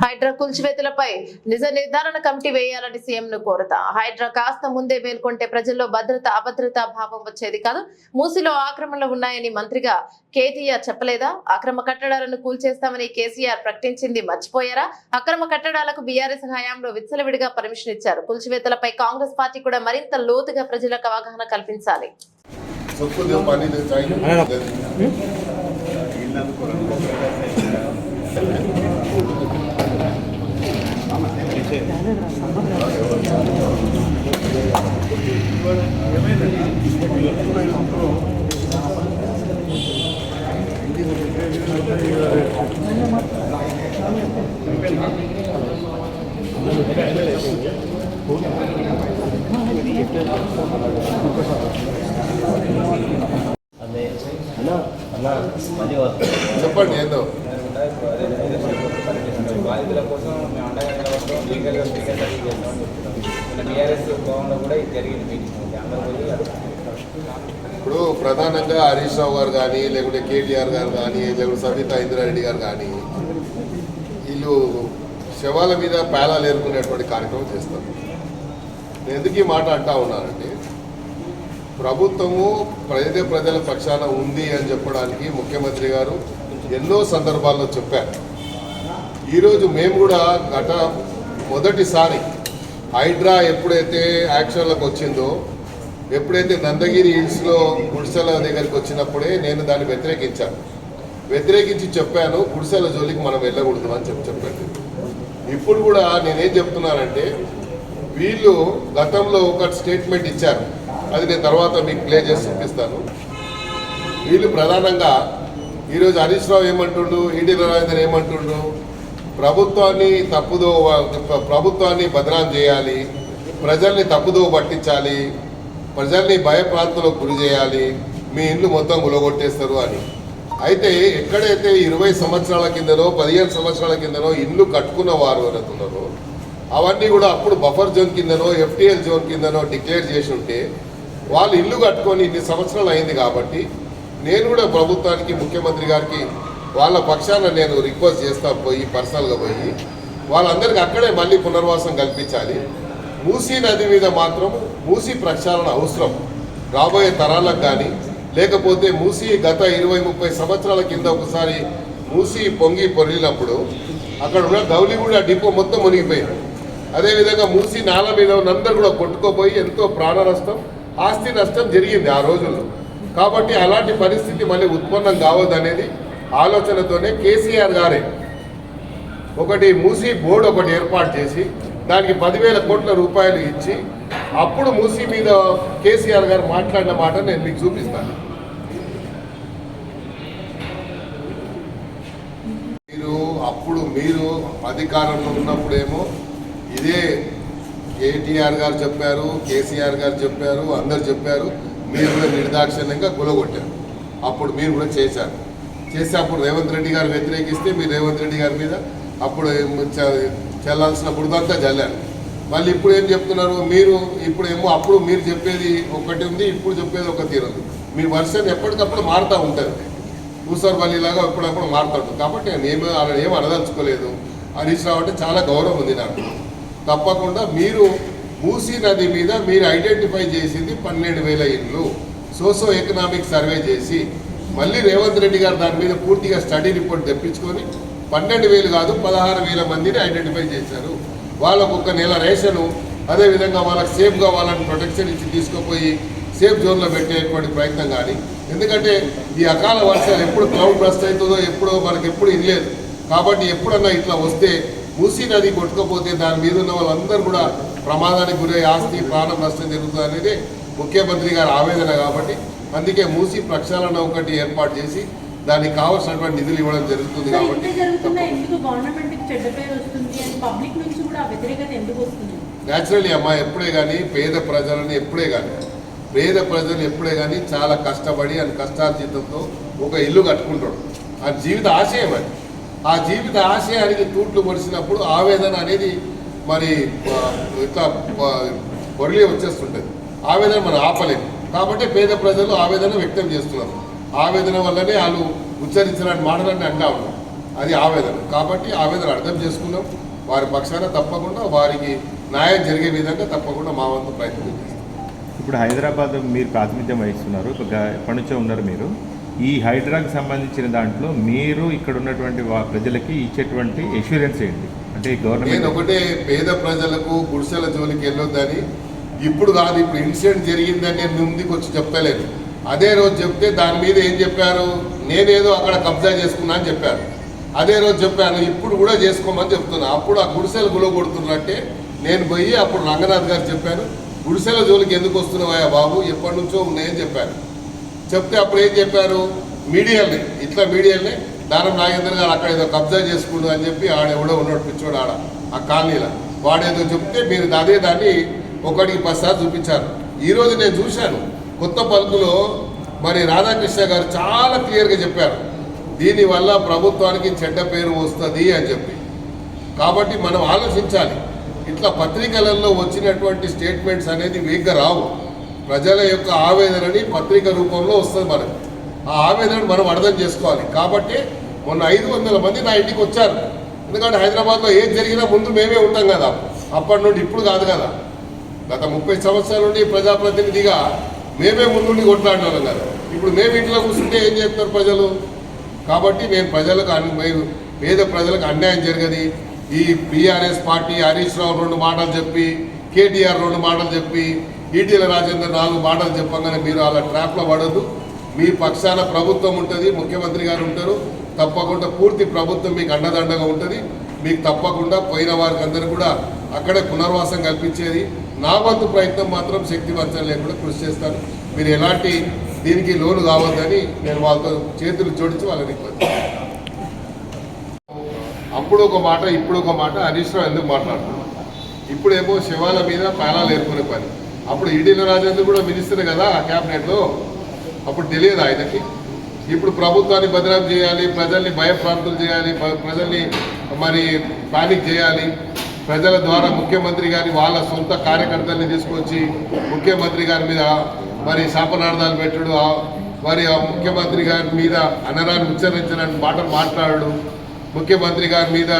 హైడ్రా కూల్చివేతలపై నిజ నిర్ధారణ కమిటీ వేయాలని సీఎం ను కోరత. హైడ్రా కాస్త ముందే మేల్కొంటే ప్రజల్లో భద్రత అభద్రతా భావం వచ్చేది కాదు. మూసిలో ఆక్రమణలు ఉన్నాయని మంత్రిగా కేటీఆర్ చెప్పలేదా? అక్రమ కట్టడాలను కూల్చేస్తామని కేసీఆర్ ప్రకటించింది మర్చిపోయారా? అక్రమ కట్టడాలకు బీఆర్ఎస్ హయాంలో విచ్చలవిడిగా పర్మిషన్ ఇచ్చారు. కూల్చివేతలపై కాంగ్రెస్ పార్టీ కూడా మరింత లోతుగా ప్రజలకు అవగాహన కల్పించాలి. ఏమైందండి భవన్లో కూడా ఇది జరిగింది మీటింగ్ అందరూ ఇప్పుడు ప్రధానంగా హరీష్ రావు గారు కానీ లేకుంటే కేటీఆర్ గారు కానీ లేకుంటే సబితా ఇందిరారెడ్డి గారు కానీ వీళ్ళు శవాల మీద పేలాలు ఏర్పడినటువంటి కార్యక్రమం చేస్తారు. నేను ఎందుకు ఈ మాట అంటా ఉన్నానంటే ప్రభుత్వము ప్రజల ప్రజల పక్షాన ఉంది అని చెప్పడానికి ముఖ్యమంత్రి గారు ఎన్నో సందర్భాల్లో చెప్పారు. ఈరోజు మేము కూడా గత మొదటిసారి హైడ్రా ఎప్పుడైతే యాక్షన్లకు వచ్చిందో ఎప్పుడైతే నందగిరి హిల్స్లో గుడిసెల దగ్గరికి వచ్చినప్పుడే నేను దాన్ని వ్యతిరేకించాను. వ్యతిరేకించి చెప్పాను గుడిసెల జోలికి మనం వెళ్ళకూడదు అని చెప్పి చెప్పండి. ఇప్పుడు కూడా నేనేం చెప్తున్నానంటే వీళ్ళు గతంలో ఒక స్టేట్మెంట్ ఇచ్చారు. అది నేను తర్వాత మీకు ప్లే చేసి చూపిస్తాను. వీళ్ళు ప్రధానంగా ఈరోజు హరీష్ రావు ఏమంటుండు ఈడీ రాజేందర్ ఏమంటుండు ప్రభుత్వాన్ని తప్పుదో ప్రభుత్వాన్ని బదనాం చేయాలి ప్రజల్ని తప్పుదో పట్టించాలి ప్రజల్ని భయప్రాంతంలో గురి చేయాలి మీ ఇండ్లు మొత్తం గులగొట్టేస్తారు అని. అయితే ఎక్కడైతే ఇరవై సంవత్సరాల కిందనో పదిహేను సంవత్సరాల కిందనో ఇల్లు కట్టుకున్న వారు అనుకున్నారో అవన్నీ కూడా అప్పుడు బఫర్ జోన్ కిందనో ఎఫ్టీఎల్ జోన్ కిందనో డిక్లేర్ చేసి ఉంటే వాళ్ళు ఇల్లు కట్టుకొని ఇన్ని సంవత్సరాలు అయింది కాబట్టి నేను కూడా ప్రభుత్వానికి ముఖ్యమంత్రి గారికి వాళ్ళ పక్షాన నేను రిక్వెస్ట్ చేస్తా పోయి పర్సనల్గా పోయి వాళ్ళందరికీ అక్కడే మళ్ళీ పునర్వాసం కల్పించాలి. మూసీ నది మీద మాత్రం మూసీ ప్రక్షాళన అవసరం. రాబోయే తరాలకు కానీ లేకపోతే మూసీ గత ఇరవై ముప్పై సంవత్సరాల కింద ఒకసారి మూసీ పొంగి పొరిలినప్పుడు అక్కడ ఉన్న గౌలిగూడ డిపో మొత్తం మునిగిపోయింది. అదేవిధంగా మూసీ నాల మీద ఉన్నందరూ కూడా కొట్టుకోపోయి ఎంతో ప్రాణ నష్టం ఆస్తి నష్టం జరిగింది ఆ రోజుల్లో. కాబట్టి అలాంటి పరిస్థితి మళ్ళీ ఉత్పన్నం కావద్దనేది ఆలోచనతోనే కేసీఆర్ గారే ఒకటి మూసీ బోర్డు ఒకటి ఏర్పాటు చేసి దానికి పదివేల కోట్ల రూపాయలు ఇచ్చి అప్పుడు మూసీ మీద కేసీఆర్ గారు మాట్లాడిన మాట నేను మీకు చూపిస్తాను. మీరు అప్పుడు మీరు అధికారంలో ఉన్నప్పుడేమో ఇదే కేటీఆర్ గారు చెప్పారు కేసీఆర్ గారు చెప్పారు అందరు చెప్పారు మీరు కూడా నిర్దాక్షిణ్యంగా గులగొట్టారు. అప్పుడు మీరు కూడా చేశారు. చేసి అప్పుడు రేవంత్ రెడ్డి గారు వ్యతిరేకిస్తే మీరు రేవంత్ రెడ్డి గారి మీద అప్పుడు చ- చెల్లాల్సిన బురదంతా చల్లారు. మళ్ళీ ఇప్పుడు ఏం చెప్తున్నారు? మీరు ఇప్పుడు ఏమో అప్పుడు మీరు చెప్పేది ఒకటి ఉంది ఇప్పుడు చెప్పేది ఒక తీరు మీ వర్షన్ ఎప్పటికప్పుడు మారుతూ ఉంటుంది. ఊసర్వల్లిలాగా ఎప్పుడప్పుడు మారుతాడు కాబట్టి నేను ఏమీ ఏం అనదలుచుకోలేదు. హరీష్ రావు అంటే చాలా గౌరవం ఉంది నాకు. తప్పకుండా మీరు మూసీ నది మీద మీరు ఐడెంటిఫై చేసింది పన్నెండు వేల ఇండ్లు. సోసో ఎకనామిక్ సర్వే చేసి మళ్ళీ రేవంత్ రెడ్డి గారు దాని మీద పూర్తిగా స్టడీ రిపోర్ట్ తెప్పించుకొని పన్నెండు వేలు కాదు పదహారు వేల మందిని ఐడెంటిఫై చేశారు. వాళ్ళకు ఒక నెల రేషను అదేవిధంగా వాళ్ళకి సేఫ్గా వాళ్ళని ప్రొటెక్షన్ ఇచ్చి తీసుకుపోయి సేఫ్ జోన్లో పెట్టేటువంటి ప్రయత్నం కానీ ఎందుకంటే ఈ అకాల వర్షాలు ఎప్పుడు క్లౌడ్ బ్రస్ట్ అవుతుందో ఎప్పుడో మనకి ఎప్పుడు ఇనలేదు. కాబట్టి ఎప్పుడన్నా ఇట్లా వస్తే మూసీ నది కొట్టుకపోతే దాని మీద ఉన్న వాళ్ళందరూ కూడా ప్రమాదానికి గురై ఆస్తి ప్రాణం నష్టం జరుగుతుంది అనేది ముఖ్యమంత్రి గారి ఆవేదన కాబట్టి అందుకే మూసీ ప్రక్షాళన ఒకటి ఏర్పాటు చేసి దానికి కావాల్సినటువంటి నిధులు ఇవ్వడం జరుగుతుంది కాబట్టి న్యాచురల్లీ అమ్మా ఎప్పుడే కానీ పేద ప్రజలని ఎప్పుడే కానీ పేద ప్రజలు ఎప్పుడే కానీ చాలా కష్టపడి అని కష్టార్జితంతో ఒక ఇల్లు కట్టుకుంటాడు. ఆ జీవిత ఆశయం అది. ఆ జీవిత ఆశయానికి తూట్లు పొడిచినప్పుడు ఆవేదన అనేది మరి ఇట్లా ఆ, పొరలి వచ్చేస్తుంటుంది. ఆవేదన మనం ఆపలేము. కాబట్టి పేద ప్రజలు ఆవేదన వ్యక్తం చేస్తున్నారు. ఆవేదన వల్లనే వాళ్ళు ఉచ్చరించిన మాటలన్నీ అంటా ఉన్నారు. అది ఆవేదన. కాబట్టి ఆవేదన అర్థం చేసుకున్నాం వారి పక్షాన తప్పకుండా వారికి న్యాయం జరిగే విధంగా తప్పకుండా మా వంతు ప్రయత్నం చేస్తాం. ఇప్పుడు హైదరాబాద్ మీరు ప్రాతినిధ్యం వహిస్తున్నారు. ఎప్పటి నుంచో ఉన్నారు మీరు. ఈ హైడ్రాకి సంబంధించిన దాంట్లో మీరు ఇక్కడ ఉన్నటువంటి ప్రజలకి ఇచ్చేటువంటి ఎష్యూరెన్స్ ఏంటి? అంటే గవర్నమెంట్ ఒకటే పేద ప్రజలకు గుడిసెల జోలికి వెళ్ళొద్దని ఇప్పుడు కాదు ఇప్పుడు ఇన్సిడెంట్ జరిగిందని నేను ముందుకు వచ్చి చెప్తలేను అదే రోజు చెప్తే దాని మీద ఏం చెప్పారు? నేనేదో అక్కడ కబ్జా చేసుకున్నా అని చెప్పారు. అదే రోజు చెప్పాను ఇప్పుడు కూడా చేసుకోమని చెప్తున్నా. అప్పుడు ఆ గుడిసెలు గులగొడుతున్నట్టే నేను పోయి అప్పుడు రంగనాథ్ గారు చెప్పాను గుడిసెల జోలికి ఎందుకు వస్తున్నావా బాబు? ఎప్పటి నుంచో ఉన్నాయని చెప్పాను చెప్తే అప్పుడు ఏం చెప్పారు? మీడియాలే ఇట్లా మీడియాలే దానం నాగేంద్ర గారు అక్కడ ఏదో కబ్జా చేసుకుండు అని చెప్పి ఆడెవడో ఉన్నాడు పిచ్చోడు ఆడ ఆ కాలనీలో. వాడేదో చెప్తే మీరు అదే దాన్ని ఒకటికి పదిసార్లు చూపించారు. ఈరోజు నేను చూశాను. కొత్త పలుకులో మరి రాధాకృష్ణ గారు చాలా క్లియర్గా చెప్పారు. దీనివల్ల ప్రభుత్వానికి చెడ్డ పేరు వస్తుంది అని చెప్పి. కాబట్టి మనం ఆలోచించాలి. ఇట్లా పత్రికలలో వచ్చినటువంటి స్టేట్మెంట్స్ అనేది వేగ్గా రావు. ప్రజల యొక్క ఆవేదనని పత్రిక రూపంలో వస్తుంది మనకు. ఆ ఆవేదనను మనం అర్థం చేసుకోవాలి. కాబట్టి మొన్న ఐదు వందల మంది నా ఇంటికి వచ్చారు. ఎందుకంటే హైదరాబాద్లో ఏం జరిగినా ముందు మేమే ఉంటాం కదా. అప్పటి నుండి ఇప్పుడు కాదు కదా. గత ముప్పై సంవత్సరాల నుండి ప్రజాప్రతినిధిగా మేమే ముందుండి కొట్లాడినాం కదా ఇప్పుడు మేము ఇంట్లో కూర్చుంటే ఏం చేస్తారు ప్రజలు? కాబట్టి నేను ప్రజలకు అన్- మేము పేద ప్రజలకు అన్యాయం జరగది. ఈ బీఆర్ఎస్ పార్టీ హరీష్ రావు రెండు మాటలు చెప్పి కేటీఆర్ రెండు మాటలు చెప్పి ఈటీల రాజేందర్ నాలుగు మాటలు చెప్పగానే మీరు అలా ట్రాప్లో పడదు మీ పక్షాన ప్రభుత్వం ఉంటుంది ముఖ్యమంత్రి గారు ఉంటారు. తప్పకుండా పూర్తి ప్రభుత్వం మీకు అండదండగా ఉంటుంది. మీకు తప్పకుండా పోయిన వారికి అందరూ కూడా అక్కడే పునర్వాసం కల్పించేది. నా వంతు ప్రయత్నం మాత్రం శక్తి వంచన లేకుండా కృషి చేస్తాను. మీరు ఎలాంటి దీనికి లోను కావద్దని నేను వాళ్ళతో చేతులు జోడించి వాళ్ళని రిక్వెస్ట్ అప్పుడు ఒక మాట ఇప్పుడు ఒక మాట హరీష్ ఎందుకు మాట్లాడుతున్నాం? ఇప్పుడేమో శివాల మీద పేలాలు ఏర్పడే పని. అప్పుడు ఈడీల రాజేంద్ర కూడా మినిస్టర్ కదా ఆ క్యాబినెట్లో? అప్పుడు తెలియదు ఆయనకి? ఇప్పుడు ప్రభుత్వాన్ని బదనాం చేయాలి ప్రజల్ని భయప్రాంతులు చేయాలి ప్రజల్ని మరి పానిక్ చేయాలి. ప్రజల ద్వారా ముఖ్యమంత్రి గారి వాళ్ళ సొంత కార్యకర్తల్ని తీసుకొచ్చి ముఖ్యమంత్రి గారి మీద మరి శాపనార్థాలు పెట్టడు ఆ- మరి ఆ ముఖ్యమంత్రి గారి మీద అనరాన్ని ఉచ్చరించడానికి మాటలు మాట్లాడడం ముఖ్యమంత్రి గారి మీద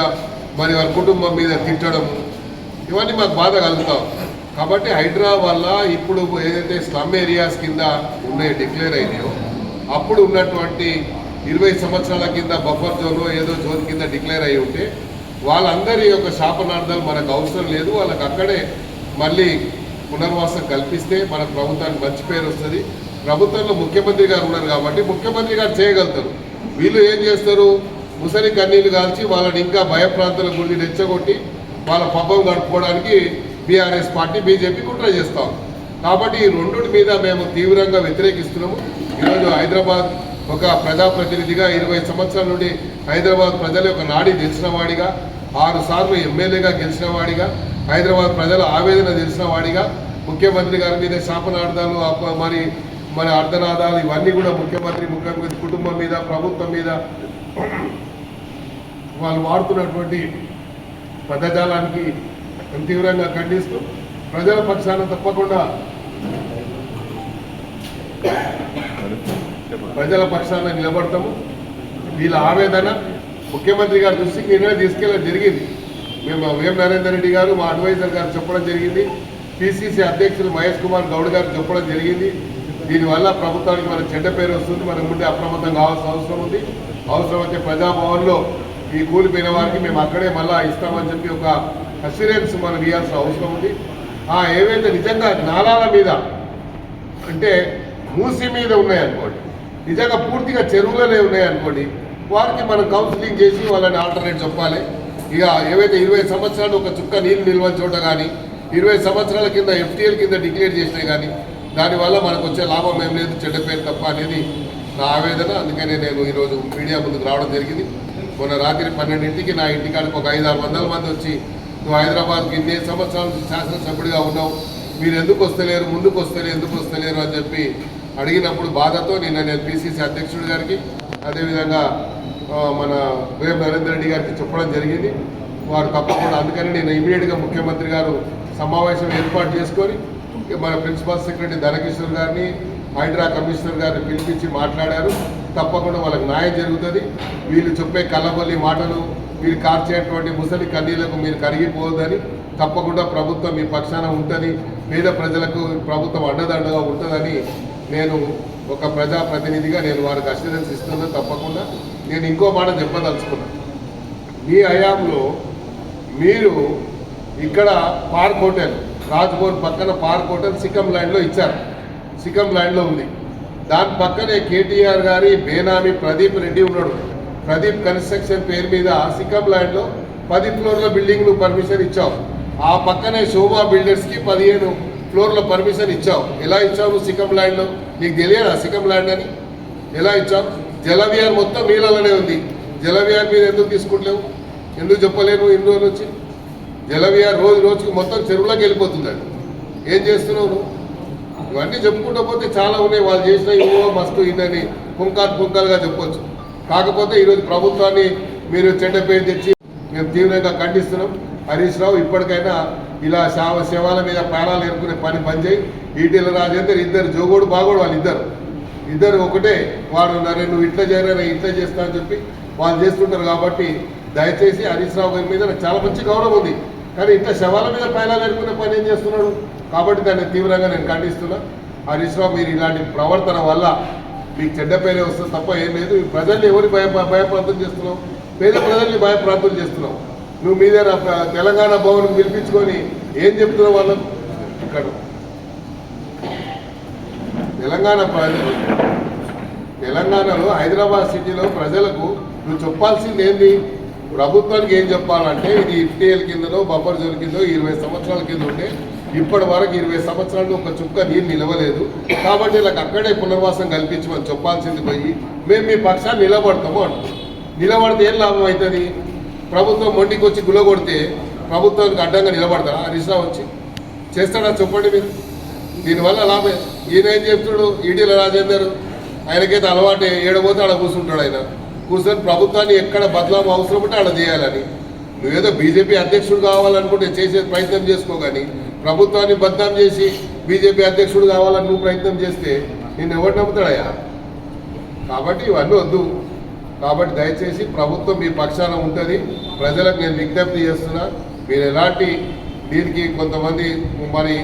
మరి వారి కుటుంబం మీద తిట్టడం ఇవన్నీ మాకు బాధ కలుగుతాం. కాబట్టి హైడ్రా వల్ల ఇప్పుడు ఏదైతే స్లమ్ ఏరియాస్ కింద ఉన్నాయి డిక్లేర్ అయినాయో అప్పుడు ఉన్నటువంటి ఇరవై సంవత్సరాల కింద బఫర్ జోన్ ఏదో జోన్ కింద డిక్లేర్ అయి ఉంటే వాళ్ళందరి యొక్క శాపనార్థాలు మనకు అవసరం లేదు. వాళ్ళకి అక్కడే మళ్ళీ పునర్వాసం కల్పిస్తే మన ప్రభుత్వానికి మంచి పేరు వస్తుంది. ప్రభుత్వంలో ముఖ్యమంత్రి గారు ఉన్నారు కాబట్టి ముఖ్యమంత్రి గారు చేయగలుగుతారు. వీళ్ళు ఏం చేస్తారు? ముసలి కన్నీళ్ళు కాల్చి వాళ్ళని ఇంకా భయప్రాంతాల గురించి రెచ్చగొట్టి వాళ్ళ పబ్బం గడుపుకోవడానికి బీఆర్ఎస్ పార్టీ బీజేపీ కుట్ర చేస్తాం కాబట్టి ఈ రెండుటి మీద మేము తీవ్రంగా వ్యతిరేకిస్తున్నాము. ఈరోజు హైదరాబాద్ ఒక ప్రజాప్రతినిధిగా ఇరవై సంవత్సరాల నుండి హైదరాబాద్ ప్రజల యొక్క నాడి తెలిసిన వాడిగా ఆరు సార్లు ఎమ్మెల్యేగా గెలిచిన వాడిగా హైదరాబాద్ ప్రజల ఆవేదన తెలిసిన వాడిగా ముఖ్యమంత్రి గారి మీద శాపనార్థాలు మరి మరి అర్ధనాదాలు ఇవన్నీ కూడా ముఖ్యమంత్రి ముఖ్యమంత్రి కుటుంబం మీద ప్రభుత్వం మీద వాళ్ళు వాడుతున్నటువంటి పదజాలానికి తీవ్రంగా ఖండిస్తూ ప్రజల పక్షాన తప్పకుండా ప్రజల పక్షాన నిలబడతాము. వీళ్ళ ఆవేదన ముఖ్యమంత్రి గారి దృష్టికి నిర్ణయం తీసుకెళ్ళడం జరిగింది. మేము వేం నరేందర్ రెడ్డి గారు మా అడ్వైజర్ గారు చెప్పడం జరిగింది. పిసిసి అధ్యక్షులు మహేష్ కుమార్ గౌడ్ గారు చెప్పడం జరిగింది. దీనివల్ల ప్రభుత్వానికి మన చెడ్డ పేరు వస్తుంది. మనం ముందే అప్రమత్తం కావాల్సిన అవసరం ఉంది. అవసరమైతే ప్రజాభవన్లో ఈ కూలిపోయిన వారికి మేము అక్కడే మళ్ళా ఇస్తామని చెప్పి ఒక అస్యూరెన్స్ మనం ఇవ్వాల్సిన అవసరం ఉంది. ఆ ఏవైతే నిజంగా నాలాల మీద అంటే మూసి మీద ఉన్నాయనుకో నిజంగా పూర్తిగా చెరువులోనే ఉన్నాయనుకోండి వారికి మనం కౌన్సిలింగ్ చేసి వాళ్ళని ఆల్టర్నేట్ చెప్పాలి. ఇక ఏవైతే ఇరవై సంవత్సరాలు ఒక చుక్క నీళ్ళు నిల్వ చోట కానీ ఇరవై సంవత్సరాల కింద ఎఫ్టీఎల్ కింద డిక్లేర్ చేసినాయి కానీ దానివల్ల మనకు వచ్చే లాభం ఏం లేదు చెడ్డ పేరు తప్ప అనేది నా ఆవేదన. అందుకనే నేను ఈరోజు మీడియా ముందుకు రావడం జరిగింది. మొన్న రాత్రి పన్నెండింటికి నా ఇంటికాడికి ఒక ఐదు ఆరు వందల మంది వచ్చి నువ్వు హైదరాబాద్కి ఇన్ని సంవత్సరాల నుంచి శాసనసభ్యుడిగా ఉన్నావు మీరు ఎందుకు వస్తలేరు ముందుకు వస్తలేరు ఎందుకు వస్తలేరు? అని చెప్పి అడిగినప్పుడు బాధతో నిన్న నేను పిసిసి అధ్యక్షుడు గారికి అదేవిధంగా మన వేం నరేందర్ రెడ్డి గారికి చెప్పడం జరిగింది. వారు తప్పకుండా అందుకని నేను ఇమీడియట్గా ముఖ్యమంత్రి గారు సమావేశం ఏర్పాటు చేసుకొని మన ప్రిన్సిపల్ సెక్రటరీ ధనకిషోర్ గారిని హైడ్రా కమిషనర్ గారిని పిలిపించి మాట్లాడారు. తప్పకుండా వాళ్ళకి న్యాయం జరుగుతుంది. వీళ్ళు చెప్పే కళ్ళబొల్లి మాటలు వీళ్ళు కార్చేటువంటి ముసలి కన్నీలకు మీరు కరిగిపోవద్దని తప్పకుండా ప్రభుత్వం మీ పక్షాన ఉంటుంది. పేద ప్రజలకు ప్రభుత్వం అండదండగా ఉంటుందని నేను ఒక ప్రజాప్రతినిధిగా నేను వారికి అష్యూరెన్స్ ఇస్తున్నాను తప్పకుండా నేను ఇంకో మాట చెప్పదలుచుకున్నాను మీ హయాంలో మీరు ఇక్కడ పార్క్ హోటల్ రాజ్భవన్ పక్కన పార్క్ హోటల్ సిక్కం ల్యాండ్లో ఇచ్చారు. సిక్కం ల్యాండ్లో ఉంది. దాని పక్కనే కేటీఆర్ గారి బేనామి ప్రదీప్ రెడ్డి ఉన్నాడు. ప్రదీప్ కన్స్ట్రక్షన్ పేరు మీద సిక్కం ల్యాండ్లో పది ఫ్లోర్ల బిల్డింగ్ పర్మిషన్ ఇచ్చావు. ఆ పక్కనే శోభా బిల్డర్స్కి పదిహేను ఫ్లోర్లో పర్మిషన్ ఇచ్చావు. ఎలా ఇచ్చావు సికం ల్యాండ్లో? నీకు తెలియదా సికం ల్యాండ్ అని? ఎలా ఇచ్చావు? జలవిహార్ మొత్తం నీళ్ళలోనే ఉంది. జలవిహార్ మీద ఎందుకు తీసుకుంటలేవు? ఎందుకు చెప్పలేను ఇన్ని రోజుల నుంచి? జలవిహార్ రోజు రోజుకి మొత్తం చెరువులోకి వెళ్ళిపోతుంది అది. ఏం చేస్తున్నావు ఇవన్నీ చెప్పుకుంటూ పోతే చాలా ఉన్నాయి. వాళ్ళు చేసిన ఇవో మస్తు ఇదని పుంకాలు పుంకాలుగా చెప్పొచ్చు. కాకపోతే ఈరోజు ప్రభుత్వాన్ని మీరు చెడ్డ పేరు తెచ్చి మేము తీవ్రంగా ఖండిస్తున్నాం. హరీష్ రావు ఇప్పటికైనా ఇలా శవ శవాల మీద ప్రాణాలు ఎరుకునే పని పనిచేయి చేయి. ఈటీల రాజేందర్ ఇద్దరు జోగోడు బాగోడు వాళ్ళు ఇద్దరు. ఇద్దరు ఒకటే వాడు నరే నువ్వు ఇట్లా చేయరా ఇట్లా చేస్తా అని చెప్పి వాళ్ళు చేస్తుంటారు కాబట్టి దయచేసి హరీష్ రావు గారి మీద నాకు చాలా మంచి గౌరవం ఉంది. కానీ ఇట్లా శవాల మీద ప్రాణాలు ఎరుకునే పని ఏం చేస్తున్నాడు? కాబట్టి దాన్ని తీవ్రంగా నేను ఖండిస్తున్నా. హరీష్ రావు మీరు ఇలాంటి ప్రవర్తన వల్ల మీకు చెడ్డ పేరే వస్తుంది తప్ప ఏం లేదు. ప్రజల్ని ఎవరు భయ భయప్రాంతం చేస్తున్నావు? పేద ప్రజల్ని భయప్రాంతం చేస్తున్నావు? నువ్వు మీద తెలంగాణ భవన్ పిలిపించుకొని ఏం చెప్తున్నావు వాళ్ళకు ఇక్కడ. తెలంగాణ ప్రజలు. తెలంగాణలో హైదరాబాద్ సిటీలో ప్రజలకు నువ్వు చెప్పాల్సింది ఏంది? ప్రభుత్వానికి ఏం చెప్పాలంటే ఇది ఇఫ్టీఎల్ కిందనో బఫర్ జోన్ కింద ఇరవై సంవత్సరాల కింద ఉంటే ఇప్పటి వరకు ఇరవై సంవత్సరాలు ఒక చుక్క నీరు నిలవలేదు. కాబట్టి వీళ్ళకి అక్కడే పునర్వాసం కల్పించమని చెప్పాల్సింది పోయి మేము మీ పక్షాన్ని నిలబడతాము అంటాం నిలబడితే ఏం లాభం అవుతుంది? ప్రభుత్వం మొండికి వచ్చి గుల్లగొడితే ప్రభుత్వానికి అడ్డంగా నిలబడతారా? హరీష్ రావు వచ్చి చేస్తాడా? చెప్పండి మీరు. దీనివల్ల లాభం ఈయనేం చెప్తున్నాడు? ఈడీల రాజేందర్ ఆయనకైతే అలవాటే ఏడబోతే ఆడ కూర్చుంటాడు ఆయన. కూర్చొని ప్రభుత్వాన్ని ఎక్కడ బదలాం అవసరం ఉంటే ఆడ చేయాలని. నువ్వేదో బీజేపీ అధ్యక్షుడు కావాలనుకుంటే చేసే ప్రయత్నం చేసుకో కానీ ప్రభుత్వాన్ని బద్నాం చేసి బీజేపీ అధ్యక్షుడు కావాలని నువ్వు ప్రయత్నం చేస్తే నేను ఎవరు నమ్ముతాడయ్యా? కాబట్టి ఇవన్నీ వద్దు. కాబట్టి దయచేసి ప్రభుత్వం మీ పక్షాన ఉంటుంది. ప్రజలకు నేను విజ్ఞప్తి చేస్తున్నా మీరు ఎలాంటి దీనికి కొంతమంది మరి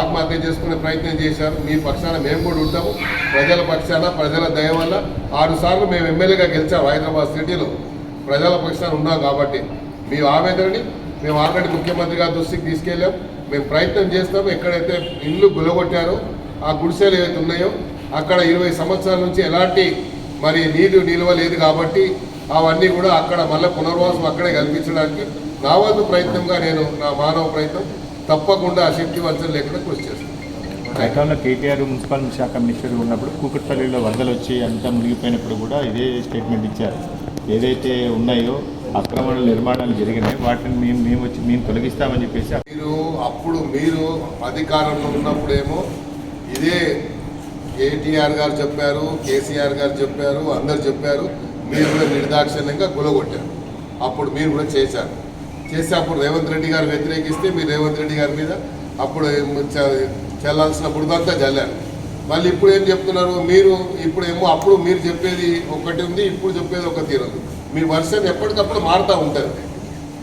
ఆత్మహత్య చేసుకునే ప్రయత్నం చేశారు మీ పక్షాన మేము కూడా ఉంటాము. ప్రజల పక్షాన ప్రజల దయ వల్ల ఆరుసార్లు మేము ఎమ్మెల్యేగా గెలిచాము హైదరాబాద్ సిటీలో. ప్రజల పక్షాన ఉన్నాం కాబట్టి మీ ఆవేదనని మేము ఆల్రెడీ ముఖ్యమంత్రి గారి దృష్టికి తీసుకెళ్ళాం. మేము ప్రయత్నం చేస్తాం. ఎక్కడైతే ఇల్లు గులగొట్టారో ఆ గుడిసెలు ఏవైతే ఉన్నాయో అక్కడ ఇరవై సంవత్సరాల నుంచి ఎలాంటి మరి నీరు నిల్వ లేదు కాబట్టి అవన్నీ కూడా అక్కడ మళ్ళీ పునర్వాసం అక్కడే కల్పించడానికి నా వంతు ప్రయత్నంగా నేను నా మానవ ప్రయత్నం తప్పకుండా అశక్తి వంచన లేకుండా కృషి చేస్తాను. గతంలో కేటీఆర్ మున్సిపల్ శాఖ మినిస్టర్ ఉన్నప్పుడు కూకట్పల్లిలో వరదలు వచ్చి అంతా మునిగిపోయినప్పుడు కూడా ఇదే స్టేట్మెంట్ ఇచ్చారు. ఏదైతే ఉన్నాయో అక్రమ నిర్మాణాలు జరిగినాయి వాటిని మేము మేము వచ్చి మేము తొలగిస్తామని చెప్పేసి మీరు అప్పుడు మీరు అధికారంలో ఉన్నప్పుడేమో ఇదే కేటీఆర్ గారు చెప్పారు కేసీఆర్ గారు చెప్పారు అందరు చెప్పారు. మీరు కూడా నిర్దాక్షిణ్యంగా గులగొట్టారు. అప్పుడు మీరు కూడా చేశారు. చేసి అప్పుడు రేవంత్ రెడ్డి గారు వ్యతిరేకిస్తే మీరు రేవంత్ రెడ్డి గారి మీద అప్పుడు చ- చెల్లాల్సిన బుడిదంతా చల్లారు. మళ్ళీ ఇప్పుడు ఏం చెప్తున్నారు? మీరు ఇప్పుడు ఏమో అప్పుడు మీరు చెప్పేది ఒకటి ఉంది ఇప్పుడు చెప్పేది ఒక తీరు ఉంది. మీ వర్షన్ ఎప్పటికప్పుడు మారుతూ ఉంటుంది.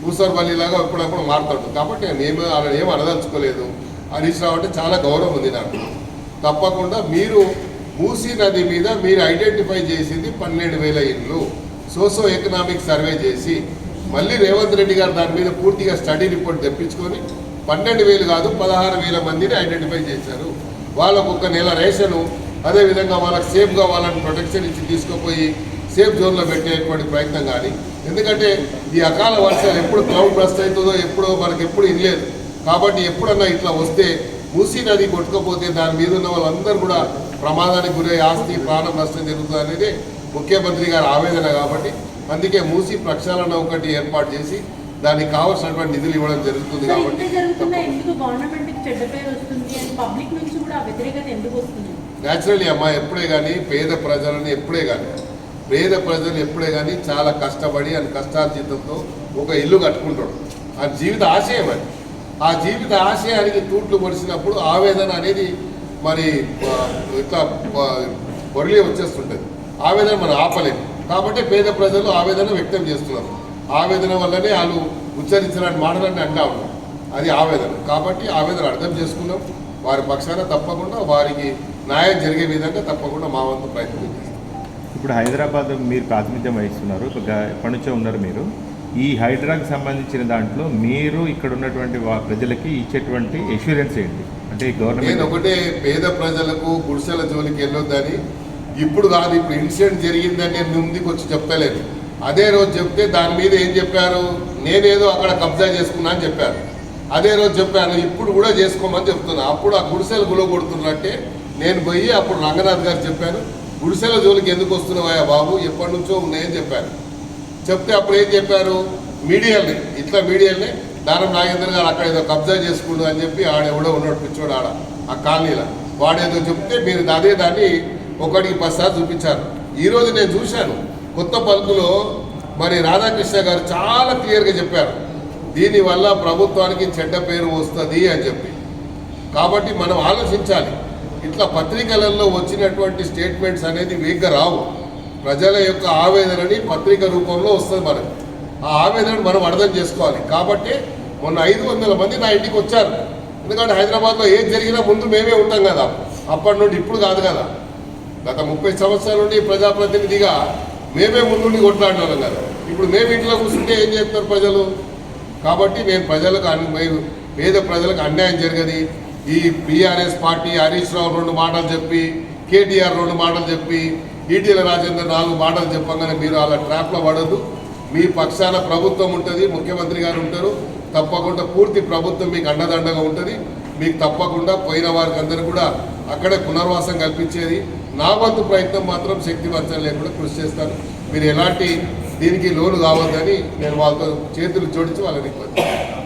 ఊసర్ లాగా ఎప్పుడప్పుడు మారుతుంటుంది కాబట్టి నేను అలా ఏం అనదలుచుకోలేదు. హరీష్ రావు అంటే చాలా గౌరవం ఉంది నాకు. తప్పకుండా మీరు మూసీ నది మీద మీరు ఐడెంటిఫై చేసింది పన్నెండు వేల ఇండ్లు. సోసో ఎకనామిక్ సర్వే చేసి మళ్ళీ రేవంత్ రెడ్డి గారు దాని మీద పూర్తిగా స్టడీ రిపోర్ట్ తెప్పించుకొని పన్నెండు వేలు కాదు పదహారు వేల మందిని ఐడెంటిఫై చేశారు. వాళ్ళకు ఒక నెల రేషను అదేవిధంగా వాళ్ళకి సేఫ్గా వాళ్ళని ప్రొటెక్షన్ ఇచ్చి తీసుకుపోయి సేఫ్ జోన్లో పెట్టేటువంటి ప్రయత్నం కానీ ఎందుకంటే ఈ అకాల వర్షాలు ఎప్పుడు క్లౌడ్ బ్రస్ట్ అవుతుందో ఎప్పుడో మనకి ఎప్పుడు ఇనలేదు కాబట్టి ఎప్పుడన్నా ఇట్లా వస్తే మూసీ నది కొట్టుకపోతే దాని మీద ఉన్న వాళ్ళందరూ కూడా ప్రమాదానికి గురై ఆస్తి ప్రాణ నష్టం జరుగుతుంది అనేది ముఖ్యమంత్రి గారి ఆవేదన కాబట్టి అందుకే మూసీ ప్రక్షాళన ఒకటి ఏర్పాటు చేసి దానికి కావాల్సినటువంటి నిధులు ఇవ్వడం జరుగుతుంది కాబట్టి న్యాచురల్లీ అమ్మా ఎప్పుడే కానీ పేద ప్రజలను ఎప్పుడే కానీ పేద ప్రజలు ఎప్పుడే కానీ చాలా కష్టపడి అని కష్టార్జితంతో ఒక ఇల్లు కట్టుకుంటాడు ఆ జీవిత ఆశయం అది. ఆ జీవిత ఆశయానికి తూట్లు పొడిచినప్పుడు ఆవేదన అనేది మరి ఇట్లా పొరలి వచ్చేస్తుంటుంది. ఆవేదన మనం ఆపలేము కాబట్టి పేద ప్రజలు ఆవేదన వ్యక్తం చేస్తున్నారు. ఆవేదన వల్లనే వాళ్ళు ఉచ్చరించిన మాటలన్నీ అంటా ఉన్నారు. అది ఆవేదన. కాబట్టి ఆవేదన అర్థం చేసుకున్నాం. వారి పక్షాన తప్పకుండా వారికి న్యాయం జరిగే విధంగా తప్పకుండా మా వంతు ప్రయత్నం చేస్తాం. ఇప్పుడు హైదరాబాద్ మీరు ప్రాతినిధ్యం వహిస్తున్నారు. పనిచే ఎప్పటి నుంచో ఉన్నారు మీరు. ఈ హైడ్రాకి సంబంధించిన దాంట్లో మీరు ఇక్కడ ఉన్నటువంటి ప్రజలకి ఇచ్చేటువంటి ఎష్యూరెన్స్ ఏంటి? అంటే నేను గవర్నమెంట్ ఒకటే పేద ప్రజలకు గుడిసెల జోలికి వెళ్ళొద్దని ఇప్పుడు కాదు ఇప్పుడు ఇన్సిడెంట్ జరిగిందని నేను ముందుకు వచ్చి చెప్పలేదు. అదే రోజు చెప్తే దాని మీద ఏం చెప్పారు? నేనేదో అక్కడ కబ్జా చేసుకున్నా అని చెప్పారు. అదే రోజు చెప్పాను ఇప్పుడు కూడా చేసుకోమని చెప్తున్నా. అప్పుడు ఆ గుడిసెలు గులగొడుతున్నట్టే నేను పోయి అప్పుడు రంగనాథ్ గారు చెప్పాను గుడిసెల జోలికి ఎందుకు వస్తున్నావా బాబు? ఎప్పటి నుంచో ఉన్నాయని చెప్పాను చెప్తే అప్పుడు ఏం చెప్పారు? మీడియాని ఇట్లా మీడియాని దానం నాగేందర్ గారు అక్కడ ఏదో కబ్జా చేసుకుండు అని చెప్పి ఆడెవడో ఉన్నాడు పిచ్చోడు ఆడ ఆ కాలనీలో. వాడేదో చెప్తే మీరు అదే దాన్ని ఒకటికి పదిసార్లు చూపించారు. ఈరోజు నేను చూశాను. కొత్త పలుకులో మరి రాధాకృష్ణ గారు చాలా క్లియర్గా చెప్పారు. దీనివల్ల ప్రభుత్వానికి చెడ్డ పేరు వస్తుంది అని చెప్పి. కాబట్టి మనం ఆలోచించాలి. ఇట్లా పత్రికలలో వచ్చినటువంటి స్టేట్మెంట్స్ అనేది వీక్గా రావు. ప్రజల యొక్క ఆవేదనని పత్రిక రూపంలో వస్తుంది మనకు ఆ ఆవేదనను మనం అర్థం చేసుకోవాలి. కాబట్టి మొన్న ఐదు వందల మంది నా ఇంటికి వచ్చారు. ఎందుకంటే హైదరాబాద్లో ఏం జరిగినా ముందు మేమే ఉంటాం కదా. అప్పటి నుండి ఇప్పుడు కాదు కదా. గత ముప్పై సంవత్సరాల నుండి ప్రజాప్రతినిధిగా మేమే ముందుండి కొట్లాడినాం కదా. ఇప్పుడు మేము ఇంట్లో కూర్చుంటే ఏం చేస్తారు ప్రజలు? కాబట్టి నేను ప్రజలకు అన్- పేద ప్రజలకు అన్యాయం జరగది. ఈ బీఆర్ఎస్ పార్టీ హరీష్ రావు రెండు మాటలు చెప్పి కేటీఆర్ రెండు మాటలు చెప్పి ఈటీల రాజేందర్ నాలుగు మాటలు చెప్పగానే మీరు అలా ట్రాప్లో పడద్దు. మీ పక్షాన ప్రభుత్వం ఉంటుంది ముఖ్యమంత్రి గారు ఉంటారు. తప్పకుండా పూర్తి ప్రభుత్వం మీకు అండదండగా ఉంటుంది. మీకు తప్పకుండా పోయిన వారికి అందరూ కూడా అక్కడే పునర్వాసం కల్పించేది. నా వంతు ప్రయత్నం మాత్రం శక్తి వంచన లేకుండా కృషి చేస్తాను. మీరు ఎలాంటి దీనికి లోను కావద్దని నేను వాళ్ళతో చేతులు జోడించి వాళ్ళని రిక్వెస్ట్